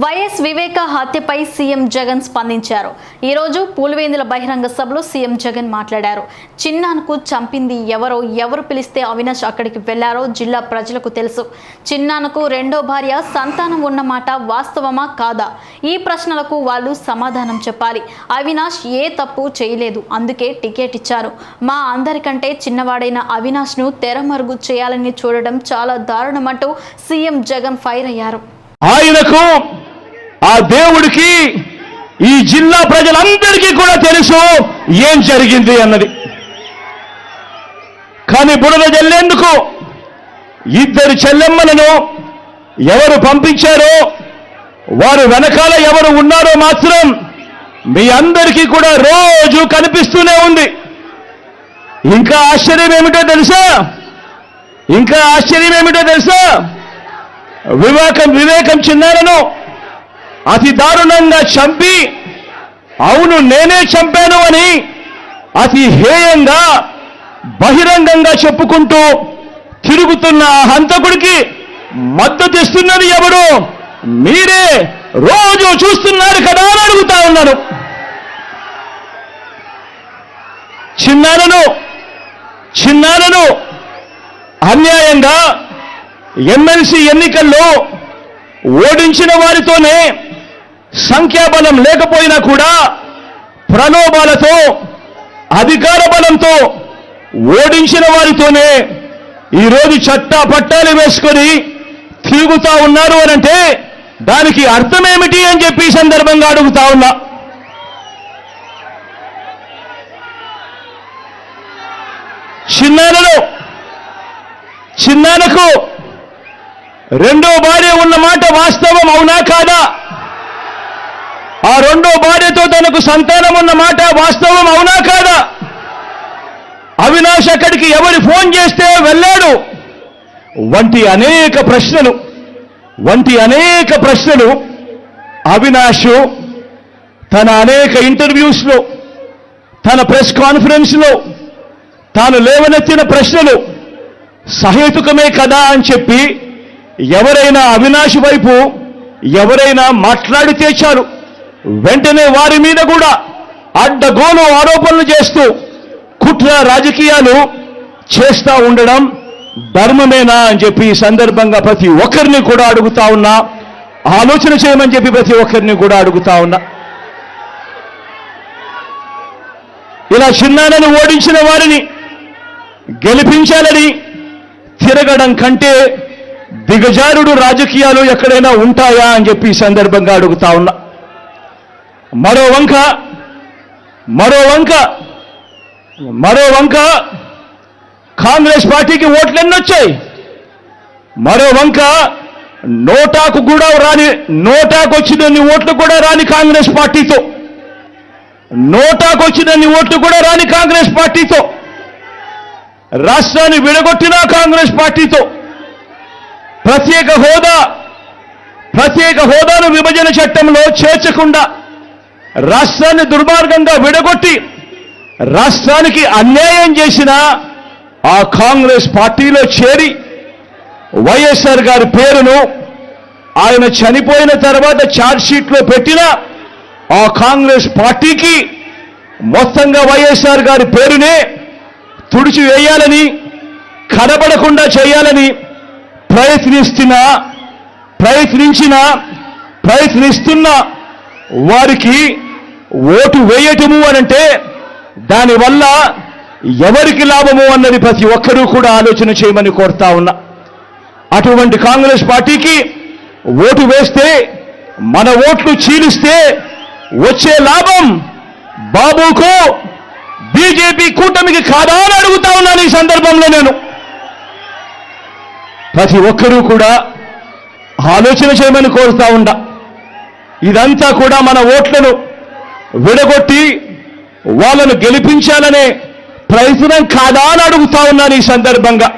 YS Viveka హత్యపై CM Jagan స్పందించారు. ఈరోజు పూలవేందుల బహిరంగ సభలో సీఎం జగన్ మాట్లాడారు. చిన్నాన్కు చంపింది ఎవరో ఎవరు పిలిస్తే అవినాష్ అక్కడికి వెళ్ళారో జిల్లా ప్రజలకు తెలుసు. చిన్నాన్నకు రెండో భార్య సంతానం ఉన్నమాట వాస్తవమా కాదా? ఈ ప్రశ్నలకు వాళ్ళు సమాధానం చెప్పాలి. అవినాష్ ఏ తప్పు చేయలేదు అందుకే టికెట్ ఇచ్చారు. మా అందరికంటే చిన్నవాడైన అవినాష్ను తెరమరుగు చేయాలని చూడడం చాలా దారుణమంటూ సీఎం జగన్ ఫైర్ అయ్యారు. ఆయనకు ఆ దేవుడికి ఈ జిల్లా ప్రజలందరికీ కూడా తెలుసు ఏం జరిగింది అన్నది. కానీ బుడద చెల్లేందుకు ఇద్దరు చెల్లెమ్మలను ఎవరు పంపించారో వారు వెనకాల ఎవరు ఉన్నారో మాత్రం మీ అందరికీ కూడా రోజు కనిపిస్తూనే ఉంది. ఇంకా ఆశ్చర్యం ఏమిటో తెలుసా? ఇంకా ఆశ్చర్యం ఏమిటో తెలుసా? వివేకం వివేకం చిన్నారను అతి దారుణంగా చంపి అవును నేనే చంపాను అని అతి హేయంగా బహిరంగంగా చెప్పుకుంటూ తిరుగుతున్న ఆ హంతకుడికి మద్దతు ఇస్తున్నది ఎవరు? మీరే. రోజు చూస్తున్నారు కదా అని అడుగుతా ఉన్నాను. చిన్నారను చిన్నారను అన్యాయంగా ఎమ్మెల్సీ ఎన్నికల్లో ఓడించిన వారితోనే సంఖ్యాబలం లేకపోయినా కూడా ప్రలోభాలతో అధికార బలంతో ఓడించిన వారితోనే ఈరోజు చట్టా పట్టాలు వేసుకొని తిరుగుతా ఉన్నారు అనంటే దానికి అర్థమేమిటి అని చెప్పి సందర్భంగా అడుగుతా ఉన్నా. చిన్నారను చిన్నానకు రెండో భార్య ఉన్న మాట వాస్తవం అవునా కాదా? ఆ రెండో భార్యతో తనకు సంతానం ఉన్న మాట వాస్తవం అవునా కాదా? అవినాష్ అక్కడికి ఎవరి ఫోన్ చేస్తే వెళ్ళాడు. వంటి అనేక ప్రశ్నలు వంటి అనేక ప్రశ్నలు అవినాష్ తన అనేక ఇంటర్వ్యూస్లో తన ప్రెస్ కాన్ఫరెన్స్లో తాను లేవనెత్తిన ప్రశ్నలు సహేతుకమే కదా అని చెప్పి ఎవరైనా అవినాష్ వైపు ఎవరైనా మాట్లాడితే చాలు. వెంటనే వారి మీద కూడా అడ్డగోలు ఆరోపణలు చేస్తూ కుట్ర రాజకీయాలు చేస్తా ఉండడం ధర్మమేనా అని చెప్పి ఈ సందర్భంగా ప్రతి ఒక్కరిని కూడా అడుగుతా ఉన్నా ఆలోచన చేయమని చెప్పి ప్రతి ఒక్కరిని కూడా అడుగుతా ఉన్నా. ఇలా చిన్నానని ఓడించిన వారిని గెలిపించాలని తిరగడం కంటే దిగజారుడు రాజకీయాలు ఎక్కడైనా ఉంటాయా అని చెప్పి ఈ సందర్భంగా అడుగుతా ఉన్నా. మరో వంక మరో వంక మరో వంక. కాంగ్రెస్ పార్టీకి ఓట్లు ఎన్ని వచ్చాయి? మరో వంక నోటాకు కూడా రాని నోటాకు వచ్చినన్ని ఓట్లు కూడా రాని కాంగ్రెస్ పార్టీతో. నోటాకు వచ్చినన్ని ఓట్లు కూడా రాని కాంగ్రెస్ పార్టీతో. రాష్ట్రాన్ని విడగొట్టిన కాంగ్రెస్ పార్టీతో. ప్రత్యేక హోదా ప్రత్యేక హోదాను విభజన చట్టంలో చేర్చకుండా రాష్ట్రాన్ని దుర్మార్గంగా విడగొట్టి రాష్ట్రానికి అన్యాయం చేసిన ఆ కాంగ్రెస్ పార్టీలో చేరి వైఎస్ఆర్ గారి పేరును ఆయన చనిపోయిన తర్వాత ఛార్జ్షీట్లో పెట్టిన ఆ కాంగ్రెస్ పార్టీకి మొత్తంగా వైఎస్ఆర్ గారి పేరునే తుడిచి వేయాలని కనబడకుండా చేయాలని ప్రయత్నిస్తున్న ప్రయత్నించిన ప్రయత్నిస్తున్న వారికి ఓటు వేయటము అనంటే దానివల్ల ఎవరికి లాభము అన్నది ప్రతి ఒక్కరూ కూడా ఆలోచన చేయమని కోరుతా ఉన్నా. అటువంటి కాంగ్రెస్ పార్టీకి ఓటు వేస్తే మన ఓట్లు చీలిస్తే వచ్చే లాభం బాబుకు బీజేపీ కూటమికి కాదా అని అడుగుతా ఉన్నాను ఈ సందర్భంలో నేను. ప్రతి ఒక్కరూ కూడా ఆలోచన చేయమని కోరుతా ఉండా ఇదంతా కూడా మన ఓట్లను విడగొట్టి వాళ్ళను గెలిపించాలనే ప్రయత్నం కాదా అని అడుగుతా ఉన్నాను ఈ సందర్భంగా.